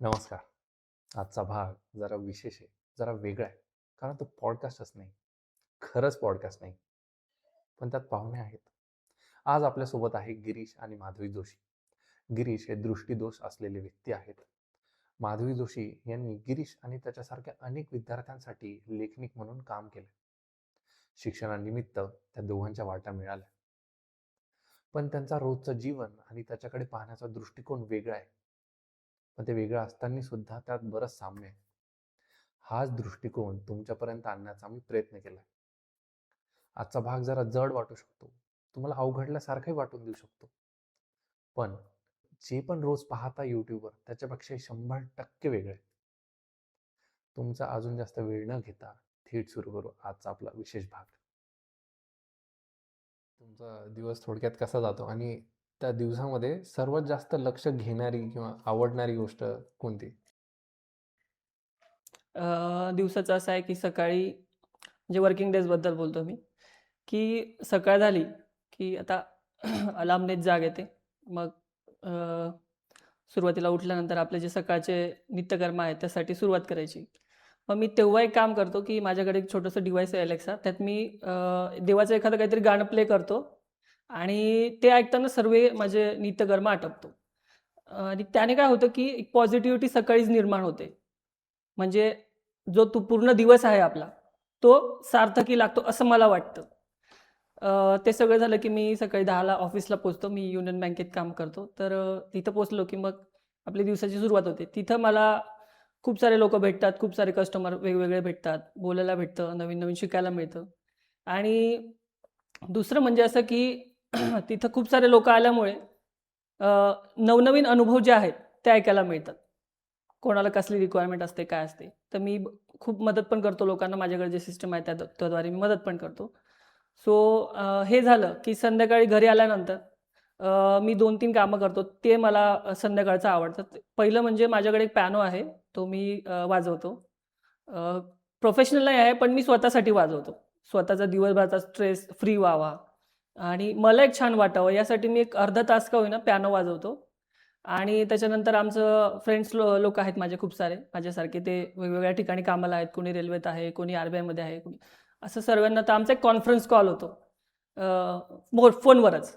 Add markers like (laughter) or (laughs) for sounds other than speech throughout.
नमस्कार. आजचा भाग जरा विशेष आहे जरा वेगळा आहे. कारण तो पॉडकास्टच नाही. खरंच पॉडकास्ट नाही. पण त्यात पाहुणे आहेत. आज आपल्यासोबत आहे गिरीश आणि माधवी जोशी. गिरीश हे दृष्टीदोष असलेले व्यक्ती आहेत. माधवी जोशी यांनी गिरीश आणि त्याच्यासारख्या अनेक विद्यार्थ्यांसाठी लेखनिक म्हणून काम केलं. शिक्षणानिमित्त त्या दोघांच्या वाटा मिळाल्या. पण त्यांचा रोजचं जीवन आणि त्याच्याकडे पाहण्याचा दृष्टिकोन वेगळा आहे. पण ते वेगळं असताना सुद्धा त्यात बरंच साम्य आहे. हाच दृष्टिकोन तुमच्यापर्यंत आणण्याचा मी प्रयत्न केलाय. आजचा भाग जरा जड वाटू शकतो. तुम्हाला अवघडल्यासारखाही वाटून देऊ शकतो. पण जे पण रोज पाहता युट्यूबवर त्याच्यापेक्षा शंभर टक्के वेगळे तुमचा अजून जास्त वेळ न घेता थेट सुरू करू आजचा आपला विशेष भाग. तुमचा दिवस थोडक्यात कसा जातो आणि त्या दिवसामध्ये सर्वात जास्त लक्ष घेणारी किंवा आवडणारी गोष्ट कोणती? अ, दिवसाचं असं आहे की सकाळी म्हणजे वर्किंग डेजबद्दल बोलतो मी की सकाळ झाली की आता (clears throat) अलार्मनेच जाग येते. मग अ, सुरुवातीला उठल्यानंतर आपले जे सकाळचे नित्यकर्म आहेत त्यासाठी सुरुवात करायची. मग मी तेव्हा एक काम करतो की माझ्याकडे एक छोटंसं डिव्हाइस आहे अलेक्सा त्यात मी अ, देवाचं एखादं काहीतरी गाणं प्ले करतो. आणि ते ऐकताना सर्व माझे नित्यकर्म आटपतो. आणि त्याने काय होतं की एक पॉझिटिव्हिटी सकाळीच निर्माण होते. म्हणजे जो तो पूर्ण दिवस आहे आपला तो सार्थकी लागतो असं मला वाटतं. ते सगळं झालं की मी सकाळी दहाला ऑफिसला पोचतो मी युनियन बँकेत काम करतो. तर तिथं पोचलो की मग आपली दिवसाची सुरुवात होते. तिथं मला खूप सारे लोक भेटतात खूप सारे कस्टमर वेगवेगळे भेटतात. बोलायला भेटतं नवीन नवीन शिकायला मिळतं. आणि दुसरं म्हणजे असं की (clears throat) तिथं खूप सारे लोक आल्यामुळे नवनवीन अनुभव जे आहेत ते ऐकायला मिळतात. कोणाला कसली रिक्वायरमेंट असते काय असते तर मी खूप मदत पण करतो लोकांना माझ्याकडे जे सिस्टम आहे त्या त्याद्वारे मी मदत पण करतो. सो हे झालं की संध्याकाळी घरी आल्यानंतर मी दोन तीन कामं करतो ते मला संध्याकाळचं आवडतं. पहिलं म्हणजे माझ्याकडे एक पॅनो आहे तो मी वाजवतो. प्रोफेशनल नाही आहे पण मी स्वतःसाठी वाजवतो. स्वतःचा दिवसभराचा स्ट्रेस फ्री व्हावा. आणि मला एक छान वाटावं यासाठी मी एक अर्धा तास का होईना पियानो वाजवतो. आणि त्याच्यानंतर आमचं फ्रेंड्स लो लोक आहेत माझे खूप सारे माझ्यासारखे ते वेगवेगळ्या ठिकाणी कामाला आहेत कोणी रेल्वेत आहे कोणी आर बी आयमध्ये आहे कोणी असं सर्वांना तर आमचा एक कॉन्फरन्स कॉल होतो अं, फोनवरच.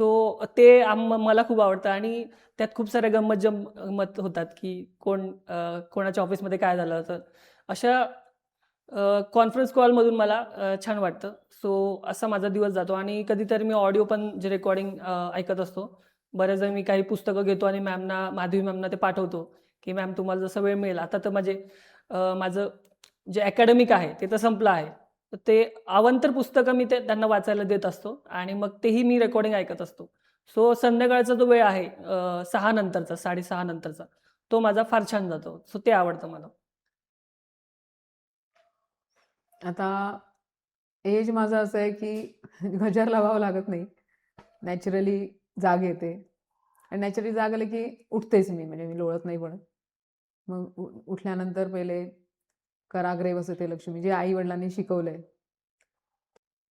सो ते आम मला खूप आवडतं आणि त्यात खूप साऱ्या गंमत जम मत होतात की कोण कोणाच्या ऑफिसमध्ये काय झालं तर अशा कॉन्फरन्स कॉलमधून मला छान वाटतं. सो असा माझा दिवस जातो. आणि कधीतरी मी ऑडिओ पण जे रेकॉर्डिंग ऐकत असतो. बऱ्याचदा मी काही पुस्तकं घेतो आणि मॅमना माधवी मॅमना ते पाठवतो. की मॅम तुम्हाला जसं वेळ मिळेल. आता तर माझे माझं जे अकॅडमिक आहे ते तर संपलं आहे. तर ते आवंतर पुस्तकं मी ते त्यांना वाचायला देत असतो. आणि मग तेही मी रेकॉर्डिंग ऐकत असतो. सो संध्याकाळचा जो वेळ आहे सहा नंतरचा साडेसहा नंतरचा तो माझा फार छान जातो. सो ते आवडतं मला. आता एज माझं असं आहे की (laughs) गजर लावावं लागत नाही. नॅचरली जाग येते. आणि नॅचरली जाग आली की उठतेच मी म्हणजे मी लोळत नाही पण मग उ- उठल्यानंतर पहिले कराग्रे बसते लक्ष्मी जे आई वडिलांनी शिकवलं आहे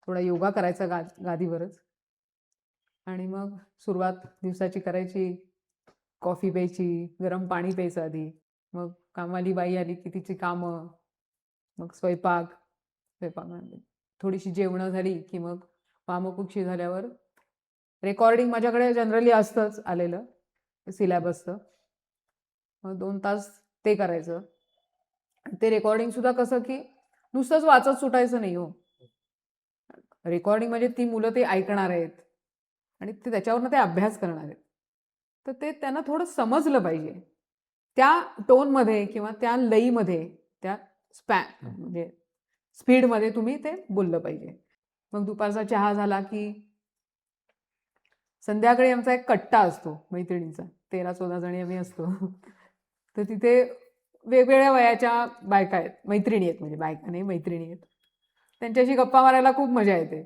थोडा योगा करायचा गा गादीवरच. आणि मग सुरुवात दिवसाची करायची. कॉफी प्यायची गरम पाणी प्यायचं आधी. मग कामाली बाई आली की तिची कामं. मग स्वयंपाक. स्वयंपाक थोडीशी जेवणं झाली की मग वामकुक्षी झाल्यावर रेकॉर्डिंग माझ्याकडे जनरली असतंच आलेलं सिलॅबसचं मग दोन तास ते करायचं. ते रेकॉर्डिंग सुद्धा कसं की नुसतंच वाचत सुटायचं नाही हो. रेकॉर्डिंग म्हणजे ती मुलं ते ऐकणार आहेत आणि ते त्याच्यावरनं ते अभ्यास करणार आहेत. तर ते त्यांना थोडं समजलं पाहिजे. त्या टोनमध्ये किंवा त्या लईमध्ये त्या स्पॅ म्हणजे स्पीडमध्ये तुम्ही ते बोललं पाहिजे. मग दुपारचा चहा झाला की संध्याकाळी आमचा एक कट्टा असतो मैत्रिणीचा. तेरा चौदा जणी आम्ही असतो. तर तिथे वेगवेगळ्या वयाच्या बायका आहेत. मैत्रिणी आहेत म्हणजे बायका नाही मैत्रिणी आहेत. त्यांच्याशी गप्पा मारायला खूप मजा येते.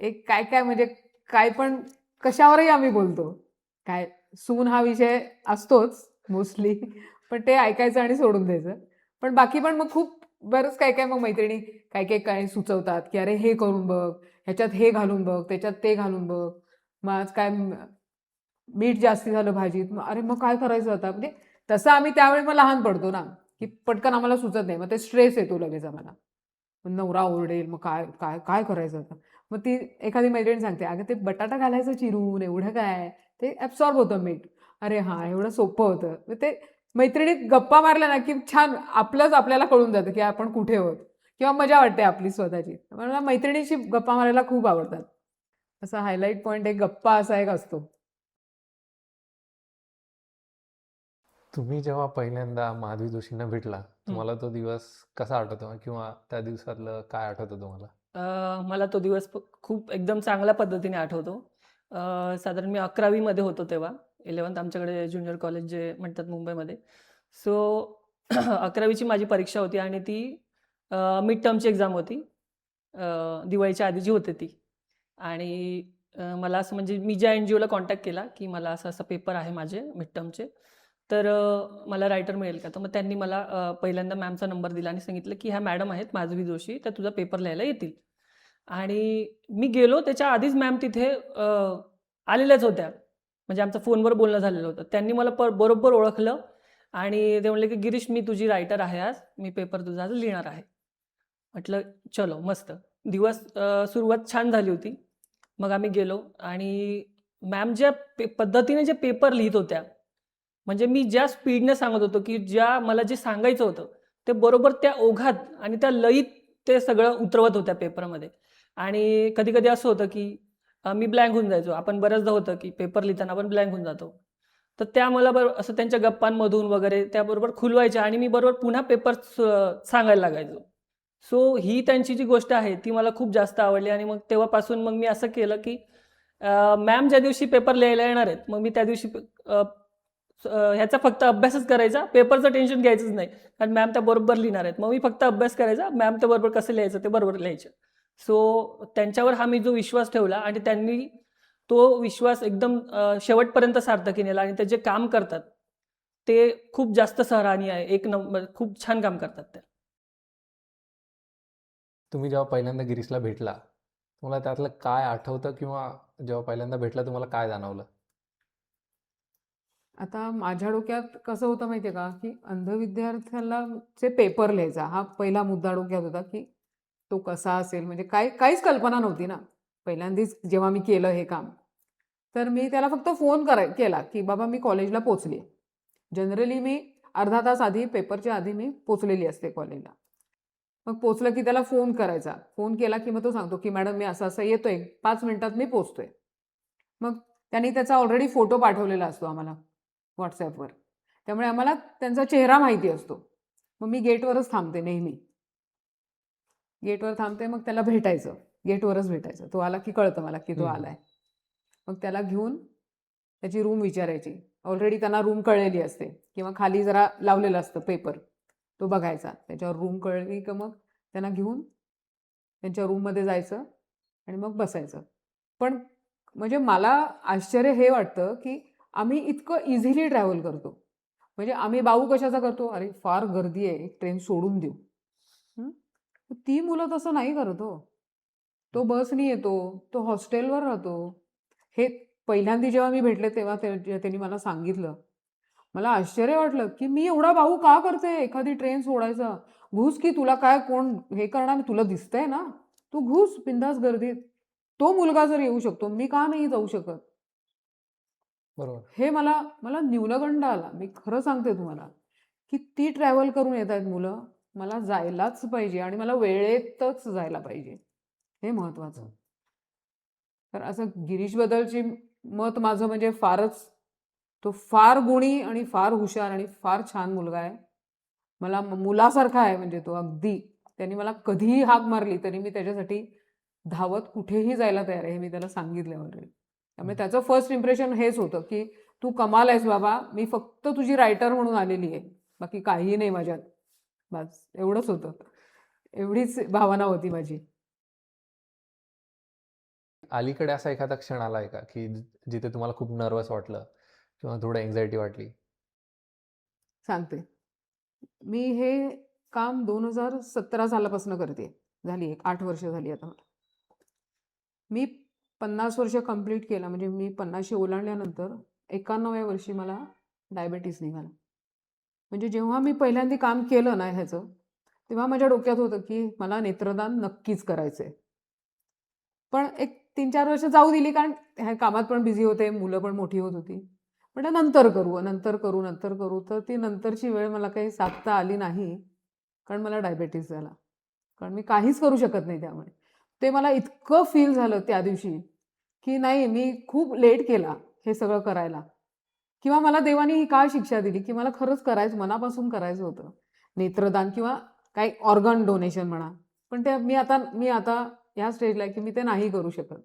एक काय काय म्हणजे काय पण कशावरही आम्ही बोलतो. काय सून हा विषय असतोच मोस्टली पण ते ऐकायचं आणि सोडून द्यायचं. पण बाकी पण मग खूप बरंच काय काय मग मैत्रिणी काय काय काय सुचवतात की अरे हे करून बघ ह्याच्यात हे घालून बघ त्याच्यात ते घालून बघ. मग आज काय मीठ जास्ती झालं भाजीत मग अरे मग काय करायचं आता? म्हणजे तसं आम्ही त्यावेळी मग लहान पडतो ना की पटकन आम्हाला सुचत नाही. मग ते स्ट्रेस येतो लगेच आम्हाला. मग नवरा ओरडेल मग काय काय काय करायचं आता? मग ती एखादी मैत्रीण सांगते अगं ते बटाटा घालायचं चिरून एवढं काय? ते ॲब्सॉर्ब होतं मीठ. अरे हां एवढं सोपं होतं. मग ते मैत्रिणीत गप्पा मारल्या ना की छान आपलंच आपल्याला कळून जातं की आपण कुठे आहोत. किंवा मजा वाटते आपली स्वतःची. मला मैत्रिणीशी गप्पा मारायला खूप आवडतात. असा हायलाईट पॉईंट एक गप्पा असा एक असतो. तुम्ही जेव्हा पहिल्यांदा माधवी जोशींना भेटला हं. तुम्हाला तो दिवस कसा आठवतो किंवा त्या दिवसातलं काय आठवतं तुम्हाला? अ, मला तो दिवस खूप एकदम चांगल्या पद्धतीने आठवतो. अ, साधारण मी अकरावीमध्ये होतो तेव्हा. इलेवन्थ आमच्याकडे ज्युनियर कॉलेज जे म्हणतात मुंबईमध्ये. सो (clears throat) अकरावीची माझी परीक्षा होती आणि ती मिड टर्मची एक्झाम होती. दिवाळीच्या आधी जी होते ती. आणि मला असं म्हणजे मी ज्या एन जी ओला कॉन्टॅक्ट केला की मला असं असं पेपर आहे माझे मिड टर्मचे तर मला रायटर मिळेल का? तर मग त्यांनी मला पहिल्यांदा मॅमचा नंबर दिला आणि सांगितलं की ह्या मॅडम आहेत माधवी जोशी त्या तुझा पेपर लिहायला येतील. आणि मी गेलो त्याच्या आधीच मॅम तिथे आलेल्याच होत्या. म्हणजे आमचं फोनवर बोलणं झालेलं होतं. त्यांनी मला प बरोबर ओळखलं आणि ते म्हणले की गिरीश मी तुझी रायटर आहे आज. मी पेपर तुझा आज लिहिणार आहे. म्हटलं चलो मस्त. दिवस सुरुवात छान झाली होती. मग आम्ही गेलो आणि मॅम ज्या पे पद्धतीने जे पेपर लिहित होत्या म्हणजे मी ज्या स्पीडने सांगत होतो की ज्या मला जे सांगायचं होतं ते बरोबर त्या ओघात आणि त्या लयीत ते सगळं उतरवत होत्या पेपरमध्ये आणि कधी कधी असं होतं की मी ब्लँक होऊन जायचो. आपण बऱ्याचदा होतं की पेपर लिहिताना आपण ब्लँक होऊन जातो. तर त्या मला बरोबर असं त्यांच्या गप्पांमधून वगैरे त्याबरोबर खुलवायच्या आणि मी बरोबर पुन्हा पेपर सांगायला लागायचो. सो ही त्यांची जी गोष्ट आहे ती मला खूप जास्त आवडली आणि मग तेव्हापासून मग मी असं केलं की मॅम ज्या दिवशी पेपर लिहायला येणार आहेत मग मी त्या दिवशी ह्याचा फक्त अभ्यासच करायचा. पेपरचं टेन्शन घ्यायचंच नाही. कारण मॅम त्या बरोबर लिहिणार आहेत. मग मी फक्त अभ्यास करायचा. मॅम त्या बरोबर कसं लिहायचं ते बरोबर लिहायचं. सो त्यांच्यावर हा मी जो विश्वास ठेवला आणि त्यांनी तो विश्वास एकदम शेवटपर्यंत सार्थकी नेला आणि ते जे काम करतात ते खूप जास्त सराहनीय आहे. एक नंबर खूप छान काम करतात ते. तुम्ही जेव्हा पहिल्यांदा गिरीशला भेटला तुम्हाला त्यातलं काय आठवतं किंवा जेव्हा पहिल्यांदा भेटला तुम्हाला काय जाणवलं? आता माझ्या डोक्यात कसं होतं माहितीये का? की अंध विद्यार्थ्याला चे पेपर लिहायचा हा पहिला मुद्दा डोक्यात होता की तो कसा असेल? म्हणजे काय काहीच कल्पना नव्हती ना. पहिल्यांदाच जेव्हा मी केलं हे काम. तर मी त्याला फक्त फोन कराय केला की बाबा मी कॉलेजला पोचली. जनरली मी अर्धा तास आधी पेपरच्या आधी मी पोचलेली असते कॉलेजला. मग पोचलं की त्याला फोन करायचा. फोन केला की मग तो सांगतो की मॅडम मी असं असं येतोय. पाच मिनिटात मी पोचतोय. मग त्यांनी त्याचा ऑलरेडी फोटो पाठवलेला असतो आम्हाला व्हॉट्सॲपवर त्यामुळे आम्हाला त्यांचा चेहरा माहिती असतो. मग मी गेटवरच थांबते नेहमी. गेटवर थांबते मग त्याला भेटायचं. गेटवरच भेटायचं. तो आला की कळतं मला की तो. आलाय. मग त्याला घेऊन त्याची रूम विचारायची. ऑलरेडी त्यांना रूम कळलेली असते. किंवा खाली जरा लावलेलं असतं पेपर. तो बघायचा. त्याच्यावर रूम कळली का मग? त्यांना घेऊन त्यांच्या रूममध्ये जायचं आणि मग बसायचं. पण म्हणजे मला आश्चर्य हे वाटतं की आम्ही इतकं इझिली ट्रॅव्हल करतो. म्हणजे आम्ही बाऊ कशाचा करतो? अरे फार गर्दी आहे. एक ट्रेन सोडून देऊ? ती मुलं तसं नाही करत हो. तो बसनी येतो तो हॉस्टेलवर राहतो. हे पहिल्यांदा जेव्हा मी भेटले तेव्हा त्यांनी मला सांगितलं. मला आश्चर्य वाटलं की मी एवढा भाऊ का करते? एखादी ट्रेन सोडायचा. घुस की तुला काय कोण हे करणार? तुला दिसतंय ना? तू घुस बिंदास गर्दीत. तो मुलगा जर येऊ शकतो मी का नाही जाऊ शकत? बरोबर. हे मला मला न्यूनगंड आला. मी खरं सांगते तुम्हाला की ती ट्रॅव्हल करून येत आहेत मुलं. मला जायलाच पाहिजे आणि मला वेळेतच जायला पाहिजे. हे महत्वाचं तर असं गिरीशबद्दलची मत माझं म्हणजे फारच तो फार गुणी आणि फार हुशार आणि फार छान मुलगा आहे. मला मुलासारखा आहे म्हणजे तो अगदी. त्यांनी मला कधीही हाक मारली तरी मी त्याच्यासाठी धावत कुठेही जायला तयार आहे हे मी त्याला सांगितलं ऑलरेडी त्यामुळे. त्याचं फर्स्ट इम्प्रेशन हेच होतं की तू कमाल आहेस बाबा मी फक्त तुझी रायटर म्हणून आलेली आहे. बाकी काहीही नाही माझ्यात. बस एवढंच होतं. एवढीच भावना होती माझी. अलीकडे असा एखादा क्षण आला आहे का की जिथे तुम्हाला खूप नर्वस वाटलं किंवा थोडं एन्झायटी वाटली? सांगते. मी हे काम दोन हजार सतरा सालापासून करते. झाली एक आठ वर्ष झाली आता. मला मी पन्नास वर्ष कंप्लीट केलं. म्हणजे मी पन्नासशे ओलांडल्यानंतर एकाण्णव्या वर्षी मला डायबेटीस निघाला. म्हणजे जेव्हा मी पहिल्यांदा काम केलं ना ह्याचं तेव्हा माझ्या डोक्यात होतं की मला नेत्रदान नक्कीच करायचं आहे पण एक तीन चार वर्ष जाऊ दिली कारण ह्या कामात पण बिझी होते मुलं पण मोठी होत होती. म्हटलं नंतर करू नंतर करू नंतर करू. तर ती नंतरची वेळ मला काही साधता आली नाही कारण मला डायबेटीस झाला. कारण मी काहीच करू शकत नाही त्यामुळे. ते मला इतकं फील झालं त्या दिवशी की नाही मी खूप लेट केला हे सगळं करायला. किंवा मला देवाने ही का शिक्षा दिली की मला खरंच करायचं मनापासून करायचं होतं. नेत्रदान किंवा काही ऑर्गन डोनेशन म्हणा. पण ते मी आता मी आता ह्या स्टेजला आहे की मी ते नाही करू शकत.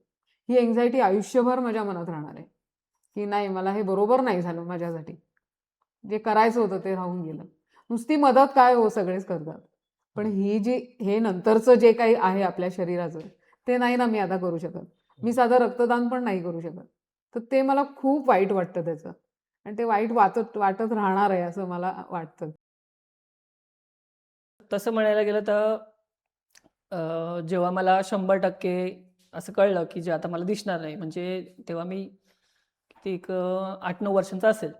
ही एन्झायटी आयुष्यभर माझ्या मनात राहणार आहे. की नाही मला हे बरोबर नाही झालं माझ्यासाठी. जे करायचं होतं ते राहून गेलं. नुसती मदत काय हो सगळेच करतात. पण ही जी हे नंतरचं जे काही आहे आपल्या शरीराचं ते नाही ना मी आता करू शकत. मी साधं रक्तदान पण नाही करू शकत. तर ते मला खूप वाईट वाटतं त्याचं. आणि ते वाईट वाटत वाटत राहणार आहे असं मला वाटतं. तसं म्हणायला गेलं तर जेव्हा मला शंभर टक्के असं कळलं की जे आता मला दिसणार नाही म्हणजे तेव्हा मी किती एक आठ नऊ वर्षांचा असेल.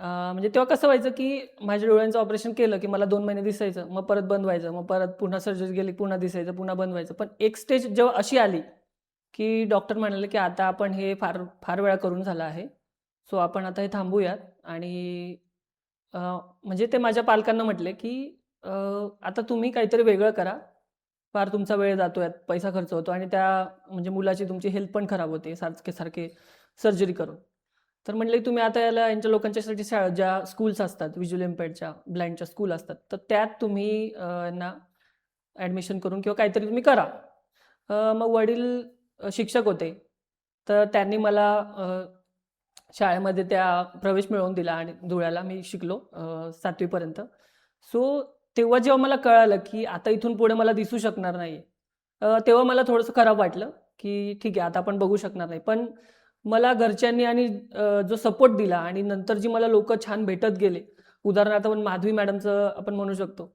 म्हणजे तेव्हा कसं व्हायचं की माझ्या डोळ्यांचं ऑपरेशन केलं की मला दोन महिने दिसायचं मग परत बंद व्हायचं मग परत पुन्हा सर्जरी गेली पुन्हा दिसायचं पुन्हा बंद व्हायचं. पण एक स्टेज जेव्हा अशी आली की डॉक्टर म्हणाले की आता आपण हे फार फार वेळा करून झालं आहे. सो आपण आता हे थांबूयात आणि म्हणजे ते माझ्या पालकांना म्हटले की आता तुम्ही काहीतरी वेगळं करा. फार तुमचा वेळ जातोय पैसा खर्च होतो आणि त्या म्हणजे मुलाची तुमची हेल्थ पण खराब होते सारखे सारखे सर्जरी करून. तर म्हटले तुम्ही आता याला यांच्या लोकांच्यासाठी शाळा ज्या स्कूल्स असतात विज्युअल इम्पेडच्या ब्लाइंडच्या स्कूल असतात तर त्यात तुम्ही यांना ॲडमिशन करून किंवा काहीतरी तुम्ही करा. मग वडील शिक्षक होते. तर त्यांनी मला शाळेमध्ये त्या प्रवेश मिळवून दिला आणि धुळ्याला मी शिकलो सातवीपर्यंत. सो तेव्हा जेव्हा मला कळालं की आता इथून पुढे मला दिसू शकणार नाही तेव्हा मला थोडंसं खराब वाटलं की ठीक आहे आता आपण बघू शकणार नाही. पण मला घरच्यांनी आणि जो सपोर्ट दिला आणि नंतर जी मला लोक छान भेटत गेले उदाहरणार्थ आपण माधवी मॅडमचं आपण म्हणू शकतो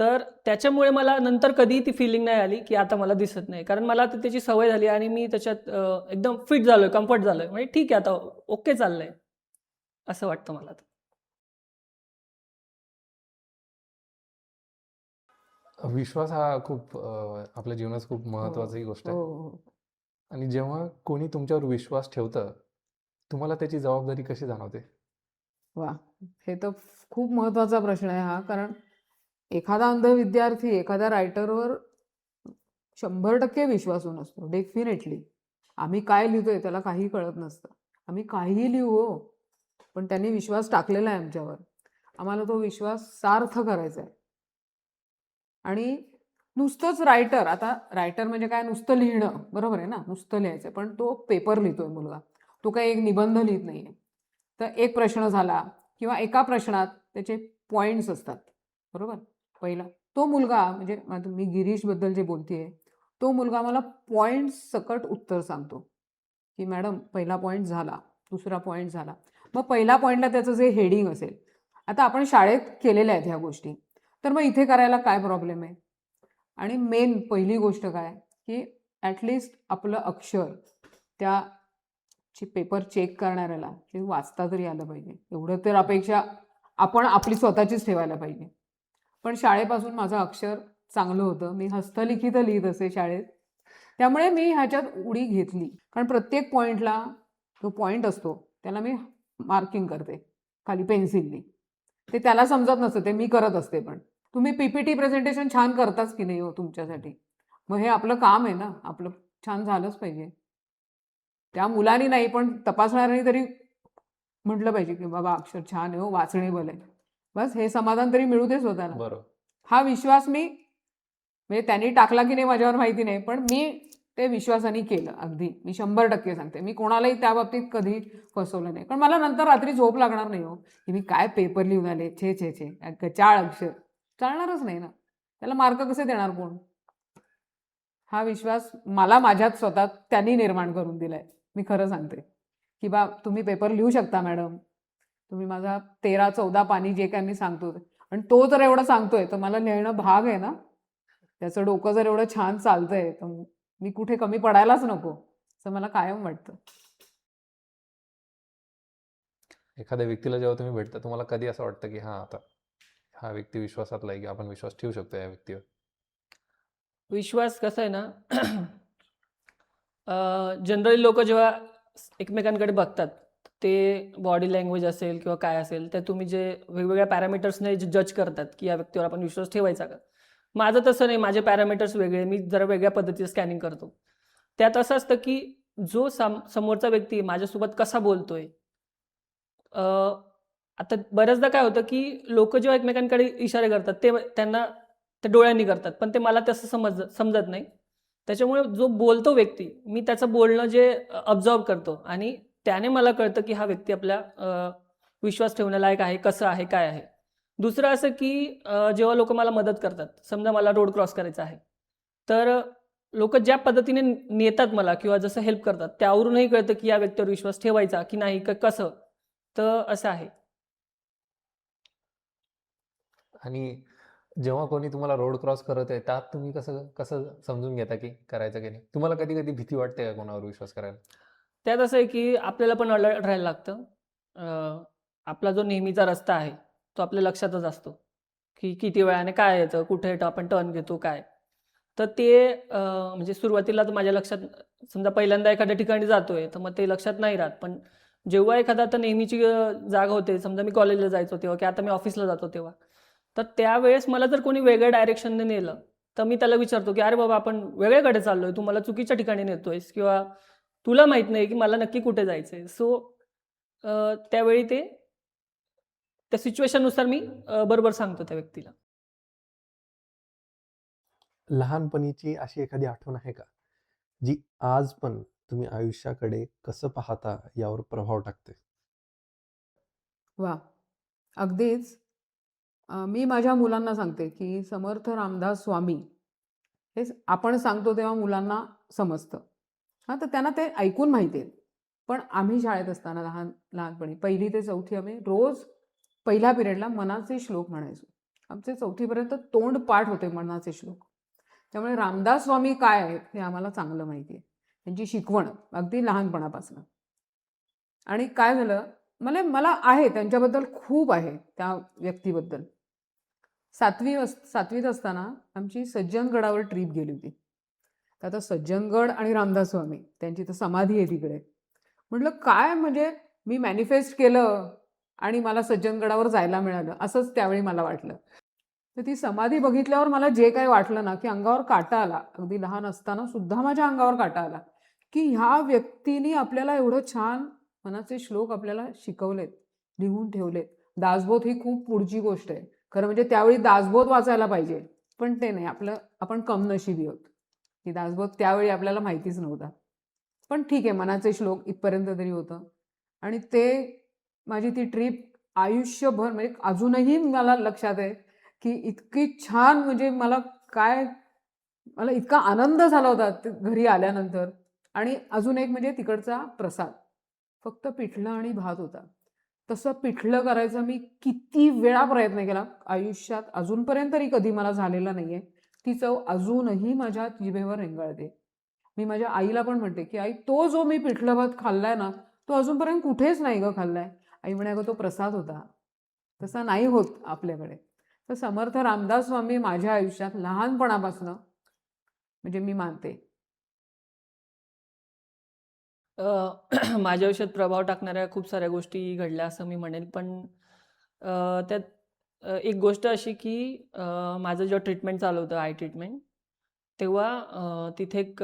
तर त्याच्यामुळे मला नंतर कधीही ती फिलिंग नाही आली की आता मला दिसत नाही. कारण मला आता त्याची सवय झाली आणि मी त्याच्यात एकदम फिट झालोय कम्फर्ट झालोय. म्हणजे ठीक आहे आता ओके चाललंय. असं वाटतं मला. विश्वास हा खूप आपल्या जीवनात खूप महत्वाची गोष्ट हो आहे हो. आणि जेव्हा कोणी तुमच्यावर विश्वास ठेवतं तुम्हाला त्याची जबाबदारी कशी जाणवते? वा हे तर खूप महत्त्वाचा प्रश्न आहे हा. कारण एखादा अंध विद्यार्थी एखाद्या रायटरवर शंभर टक्के विश्वासून असतो डेफिनेटली आम्ही काय लिहितोय त्याला काही कळत नसतं. आम्ही काहीही लिहू हो पण त्यांनी विश्वास टाकलेला आहे आमच्यावर. आम्हाला तो विश्वास सार्थ करायचा आहे. आणि नुसतंच रायटर आता रायटर म्हणजे काय? नुसतं लिहिणं बरोबर आहे ना? नुसतं लिहायचं पण तो पेपर लिहितोय मुलगा. तो काही एक निबंध लिहित नाही आहे तर एक प्रश्न झाला किंवा एका प्रश्नात त्याचे पॉईंट्स असतात. बरोबर? पहिला. तो मुलगा म्हणजे मी गिरीशबद्दल जे बोलतेय तो मुलगा मला पॉईंट्स सकट उत्तर सांगतो. की मॅडम पहिला पॉईंट झाला दुसरा पॉईंट झाला. मग पहिला पॉईंटला त्याचं जे हेडिंग असेल आता आपण शाळेत केलेल्या आहेत ह्या गोष्टी. तर मग इथे करायला काय प्रॉब्लेम आहे? आणि मेन पहिली गोष्ट काय? की ॲटलिस्ट आपलं अक्षर त्या ची पेपर चेक करणाऱ्याला ते वाचता तरी आलं पाहिजे. एवढं तर अपेक्षा आपण आपली स्वतःचीच ठेवायला पाहिजे. पण शाळेपासून माझं अक्षर चांगलं होतं. मी हस्तलिखित लिहित असे शाळेत. त्यामुळे मी ह्याच्यात उडी घेतली. कारण प्रत्येक पॉईंटला जो पॉईंट असतो त्याला मी मार्किंग करते. खाली पेन्सिलनी ते त्याला समजत नसतं. ते मी करत असते पण. तुम्ही पीपीटी प्रेझेंटेशन छान करताच की नाही हो तुमच्यासाठी? मग हे आपलं काम आहे ना? आपलं छान झालंच पाहिजे. त्या मुलांनी नाही पण तपासणाऱ्यांनी तरी म्हटलं पाहिजे की बाबा अक्षर छान आहे हो वाचणेबल आहे. बस हे समाधान तरी मिळू दे स्वतःला. बरोबर. हा विश्वास मी म्हणजे त्यांनी टाकला की नाही माझ्यावर माहिती नाही पण मी ते विश्वासाने केलं अगदी. मी शंभर टक्के सांगते. मी कोणालाही त्या बाबतीत कधी फसवलं नाही. पण मला नंतर रात्री झोप लागणार नाही हो. की मी काय पेपर लिहून आले? छे छे छे. चाळ अक्षर. चालणारच नाही ना. त्याला मार्क कसे देणार कोण? हा विश्वास मला माझ्यात स्वतः त्यांनी निर्माण करून दिलाय. मी खरं सांगते. की बा तुम्ही पेपर लिहू शकता मॅडम. तुम्ही माझा तेरा चौदा पाणी जे काय मी सांगतो ते. आणि तो जर एवढं सांगतोय तर मला लिहिणं भाग आहे ना. त्याचं डोकं जर एवढं छान चालतंय तर मी कुठे कमी पडायलाच नको असं मला कायम वाटतं. एखाद्या व्यक्तीला जेव्हा तुम्ही भेटता तुम्हाला कधी असं वाटतं की हां आता हा व्यक्ती विश्वासातला आहे की आपण विश्वास ठेवू शकतो या व्यक्तीवर? विश्वास कसा आहे ना (clears throat) जनरली लोक जेव्हा एकमेकांकडे बघतात ते बॉडी लँग्वेज असेल किंवा काय असेल ते तुम्ही जे वेगवेगळ्या पॅरामीटर्सने जज करतात की या व्यक्तीवर आपण विश्वास ठेवायचा का? माझं तसं नाही माझे पॅरामीटर्स वेगळे मी जरा वेगळ्या पद्धतीचं स्कॅनिंग करतो. त्यात असं असतं की जो सम समोरचा व्यक्ती माझ्यासोबत कसा बोलतोय आता बऱ्याचदा काय होतं की लोक जेव्हा एकमेकांकडे इशारे करतात ते त्यांना ते डोळ्यांनी करतात पण ते मला तसं समज समजत नाही. त्याच्यामुळे जो बोलतो व्यक्ती मी त्याचं बोलणं जे ऑब्झर्व करतो आणि त्याने मला कळतं की हा व्यक्ती आपल्या विश्वास ठेवण्यालायक आहे कसं आहे काय आहे. दुसरं असं की जेव्हा लोक मला मदत करतात समजा मला रोड क्रॉस करायचा आहे तर लोक ज्या पद्धतीने नेतात मला किंवा जसं हेल्प करतात त्यावरूनही कळतं की या व्यक्तीवर विश्वास ठेवायचा की नाही का कसं तर असं आहे. आणि जेव्हा कोणी तुम्हाला रोड क्रॉस करत आहे त्यात तुम्ही कसं कसं समजून घेता की करायचं की नाही? तुम्हाला कधी कधी भीती वाटते का कोणावर विश्वास करायला? त्यात असं आहे की आपल्याला पण अलर्ट राहायला लागतं. आपला जो नेहमीचा रस्ता आहे तो आपल्या लक्षातच असतो. की किती वेळाने काय येतं कुठे येतं आपण टर्न घेतो काय? तर ते म्हणजे सुरुवातीलाच माझ्या लक्षात समजा पहिल्यांदा एखाद्या ठिकाणी जातोय तर मग ते लक्षात नाही राहत. पण जेव्हा एखादा आता नेहमीची जागा होते समजा मी कॉलेजला जायचो तेव्हा की आता मी ऑफिसला जातो तेव्हा. तर त्यावेळेस मला जर कोणी वेगळ्या डायरेक्शनने नेलं तर मी त्याला विचारतो की अरे बाबा आपण वेगळ्याकडे चाललोय तू मला चुकीच्या ठिकाणी नेतोयस किंवा तुला माहीत नाही की मला नक्की कुठे जायचंय. सो त्यावेळी ते त्या सिच्युएशननुसार मी बरोबर सांगतो त्या व्यक्तीला. लहानपणीची अशी एखादी आठवण आहे का? जी आज पण तुम्ही आयुष्याकडे कसं पाहता यावर प्रभाव टाकते? वा अगदीच. मी माझ्या मुलांना सांगते की समर्थ रामदास स्वामी हे आपण सांगतो तेव्हा मुलांना समजतं. हां तर त्यांना ते ऐकून माहिती आहे पण आम्ही शाळेत असताना लहान लहानपणी पहिली ते चौथी आम्ही रोज पहिल्या पिरियडला मनाचे श्लोक म्हणायचो. आमचे चौथीपर्यंत तोंड पाठ होते मनाचे श्लोक. त्यामुळे रामदास स्वामी काय आहेत हे आम्हाला चांगलं माहिती आहे. त्यांची शिकवण अगदी लहानपणापासून. आणि काय झालं? मला मला आहे त्यांच्याबद्दल खूप आहे त्या व्यक्तीबद्दल. सातवी अस सातवीत असताना आमची सज्जनगडावर ट्रीप गेली होती. तर आता सज्जनगड आणि रामदास स्वामी त्यांची तर समाधी आहे तिकडे. म्हटलं काय म्हणजे मी मॅनिफेस्ट केलं आणि मला सज्जनगडावर जायला मिळालं? असंच त्यावेळी मला वाटलं. तर ती समाधी बघितल्यावर मला जे काही वाटलं ना की अंगावर काटा आला. अगदी लहान असताना सुद्धा माझ्या अंगावर काटा आला. की ह्या व्यक्तीने आपल्याला एवढं छान मनाचे श्लोक आपल्याला शिकवलेत लिहून ठेवलेत. दासबोध ही खूप पुढची गोष्ट आहे. खरं म्हणजे त्यावेळी दासबोध वाचायला पाहिजे. पण ते नाही आपलं आपण कमनशिबी होत की दासबोध त्यावेळी आपल्याला माहितीच नव्हता. पण ठीक आहे मनाचे श्लोक इथपर्यंत तरी होतं. आणि ते माझी ती ट्रीप आयुष्यभर म्हणजे अजूनही मला लक्षात आहे की इतकी छान म्हणजे मला काय मला इतका आनंद झाला होता घरी आल्यानंतर. आणि अजून एक म्हणजे तिकडचा प्रसाद. फक्त पिठलं आणि भात होता. तसं पिठलं करायचं मी किती वेळा प्रयत्न केला. आयुष्यात अजूनपर्यंत तरी कधी मला झालेला नाही आहे ती चव अजूनही माझ्या जिभेवर रेंगाळते. मी माझ्या आईला पण म्हणते की आई तो जो मी पिठलं भात खाल्लाय ना तो अजूनपर्यंत कुठेच नाही ग खाल्लाय. आई म्हणे अगं तो प्रसाद होता. तसा नाही होत आपल्याकडे. तर समर्थ रामदास स्वामी माझ्या आयुष्यात लहानपणापासून म्हणजे मी मानते. (clears throat) माझ्या आयुष्यात प्रभाव टाकणाऱ्या खूप साऱ्या गोष्टी घडल्या असं मी म्हणेल पण त्यात एक गोष्ट अशी की माझं जेव्हा ट्रीटमेंट चालू होतं आय ट्रीटमेंट तेव्हा तिथे एक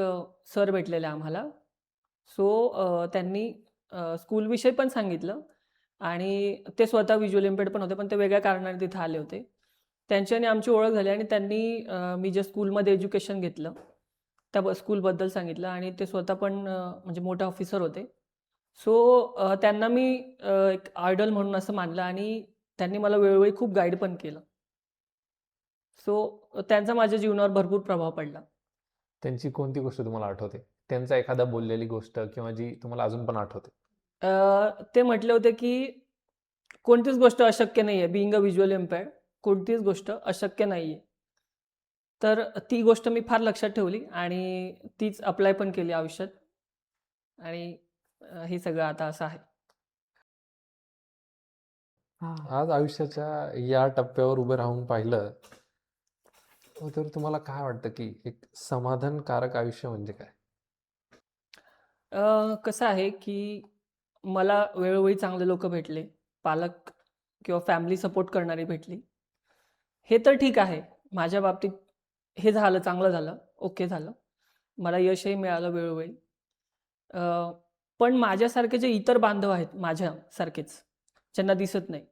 सर भेटलेले आम्हाला. सो त्यांनी स्कूलविषयी पण सांगितलं आणि ते स्वतः विज्युअल इम्पेड पण होते पण ते वेगळ्या कारणाने तिथे आले होते. त्यांच्याने आमची ओळख झाली आणि त्यांनी मी जे स्कूलमध्ये एज्युकेशन घेतलं त्या ब स्कूलबद्दल सांगितलं आणि ते स्वतः पण म्हणजे मोठे ऑफिसर होते. सो त्यांना मी एक आयडल म्हणून असं मानलं आणि त्यांनी मला वेळोवेळी खूप गाईड पण केलं. सो त्यांचा माझ्या जीवनावर भरपूर प्रभाव पडला. त्यांची कोणती गोष्ट तुम्हाला आठवते? त्यांचा एखादा बोललेली गोष्ट किंवा जी तुम्हाला अजून पण आठवते? ते म्हटले होते की कोणतीच गोष्ट अशक्य नाही आहे बिईंग अ व्हिज्युअल इम्पेअर्ड कोणतीच गोष्ट अशक्य नाही आहे तर ती गोष्ट मी फार लक्षात ठेवली आणि तीच अप्लाय पण केली आयुष्यात. आणि हे सगळं आता असं आहे. हा. आज आयुष्याच्या या टप्प्यावर उभे राहून पाहिलं तर तुम्हाला काय वाटतं की एक समाधानकारक आयुष्य म्हणजे काय? अ, कसं आहे की मला वेळोवेळी चांगले लोक भेटले पालक किंवा फॅमिली सपोर्ट करणारी भेटली. हे तर ठीक आहे. माझ्या बाबतीत हे झालं चांगलं झालं ओके झालं. मला यशही मिळालं वेळोवेळी. अ, पण माझ्यासारखे जे इतर बांधव आहेत माझ्यासारखेच ज्यांना दिसत नाही.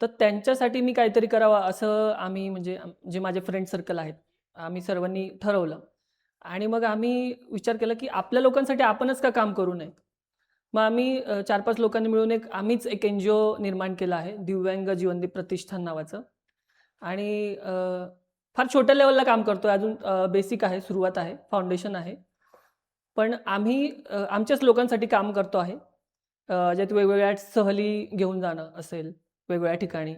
तर त्यांच्यासाठी मी काहीतरी करावं असं आम्ही म्हणजे जे माझे फ्रेंड सर्कल आहेत आम्ही सर्वांनी ठरवलं. आणि मग आम्ही विचार केला की आपल्या लोकांसाठी आपणच का काम करू नये मग आम्ही चार पाच लोकांनी मिळून एक आम्हीच एक एन जी ओ निर्माण केला आहे दिव्यांग जीवनदीप प्रतिष्ठान नावाचं. आणि फार छोट्या लेवलला काम करतो आहे अजून बेसिक आहे सुरुवात आहे फाउंडेशन आहे. पण आम्ही आमच्याच लोकांसाठी काम करतो आहे. ज्यात वेगवेगळ्या सहली घेऊन जाणं असेल वेगवेगळ्या ठिकाणी.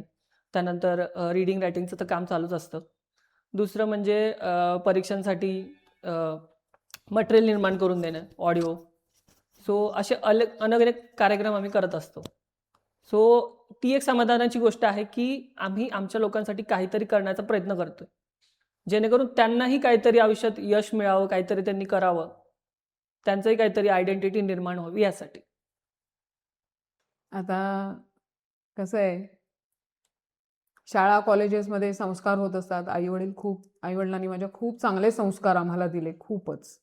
त्यानंतर रीडिंग रायटिंगचं तर काम चालूच असतं. दुसरं म्हणजे परीक्षांसाठी मटेरियल निर्माण करून देणं ऑडिओ सो असे अलग अनेक कार्यक्रम आम्ही करत असतो. सो ती एक समाधानाची गोष्ट आहे की आम्ही आमच्या लोकांसाठी काहीतरी करण्याचा प्रयत्न करतोय. जेणेकरून त्यांनाही काहीतरी आयुष्यात यश मिळावं काहीतरी त्यांनी करावं. त्यांचंही काहीतरी आयडेंटिटी निर्माण व्हावी यासाठी. आता कसं आहे शाळा कॉलेजेसमध्ये संस्कार होत असतात. आईवडील खूप आईवडिलांनी माझ्या खूप चांगले संस्कार आम्हाला दिले खूपच.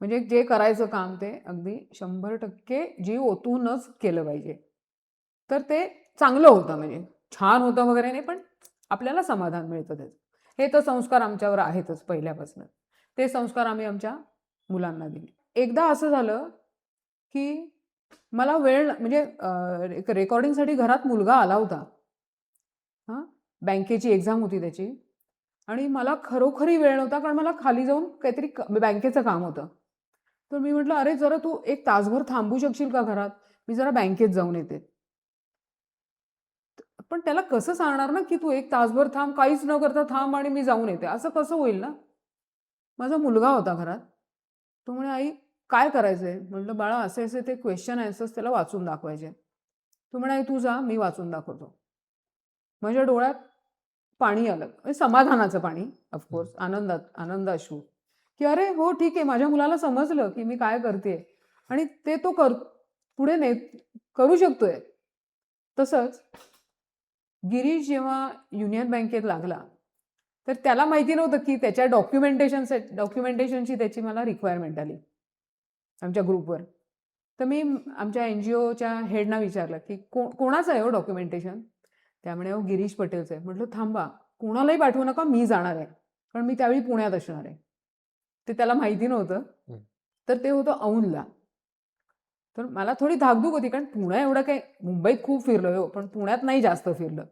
म्हणजे जे करायचं काम ते अगदी शंभर टक्के जीव ओतूनच केलं पाहिजे. तर ते चांगलं होतं म्हणजे छान होतं वगैरे नाही पण आपल्याला समाधान मिळतं त्याचं. हे तर संस्कार आमच्यावर आहेतच पहिल्यापासून. ते संस्कार आम्ही आमच्या मुलांना दिले. एकदा असं झालं की मला वेळ म्हणजे एक रेकॉर्डिंगसाठी घरात मुलगा आला होता. हां? बँकेची एक्झाम होती त्याची. आणि मला खरोखरी वेळ नव्हता कारण मला खाली जाऊन काहीतरी म्हणजे बँकेचं काम होतं. तर मी म्हटलं अरे जरा तू एक तासभर थांबू शकशील का घरात? मी जरा बँकेत जाऊन येते. पण त्याला कसं सांगणार ना की तू एक तासभर थांब काहीच न करता थांब आणि मी जाऊन येते. असं कसं होईल ना? माझा मुलगा होता घरात. तो म्हणे आई काय करायचंय? म्हटलं बाळा असे असे ते क्वेश्चन आन्सर्स त्याला वाचून दाखवायचे. तू म्हणाय तू जा मी वाचून दाखवतो. माझ्या डोळ्यात पाणी आलं. म्हणजे समाधानाचं पाणी ऑफकोर्स आनंदात आनंद अश्रू की अरे हो ठीक आहे माझ्या मुलाला समजलं की मी काय करते आणि ते तो कर पुढे ने करू शकतोय. तसंच गिरीश जेव्हा युनियन बँकेत लागला तर त्याला माहिती नव्हतं की त्याच्या डॉक्युमेंटेशन डॉक्युमेंटेशनची त्याची मला रिक्वायरमेंट आली. आमच्या ग्रुपवर. तर मी आमच्या एन जी ओच्या हेडना विचारलं की को कोणाचं आहे हो डॉक्युमेंटेशन? त्यामुळे हो गिरीश पटेलचं आहे. म्हटलं थांबा कोणालाही पाठवू नका मी जाणार आहे. कारण मी त्यावेळी पुण्यात असणार आहे. ते त्याला माहिती नव्हतं. तर ते होतं औंधला. तर मला थोडी धाकधूक होती कारण पुण्या एवढं काही मुंबईत खूप फिरलो हो पण पुण्यात नाही जास्त फिरलं.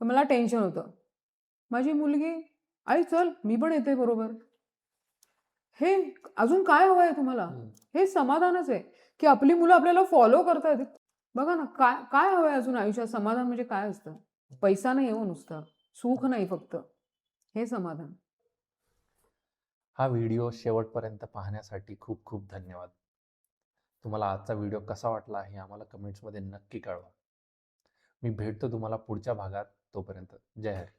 तर मला टेन्शन होतं. माझी मुलगी आई चल मी पण येते बरोबर. हे अजून काय हवं आहे तुम्हाला. हे समाधानच आहे. की आपली मुलं आपल्याला फॉलो करतायत. बघा ना काय काय हवंय अजून आयुष्यात? समाधान म्हणजे काय असतं? पैसा नाही हो नुसतं. सुख नाही फक्त. हे समाधान. हा व्हिडिओ शेवटपर्यंत पाहण्यासाठी खूप खूप धन्यवाद. तुम्हाला आजचा व्हिडिओ कसा वाटला हे आम्हाला कमेंट्समध्ये नक्की कळवा. मी भेटतो तुम्हाला पुढच्या भागात. तोपर्यंत जय हरी.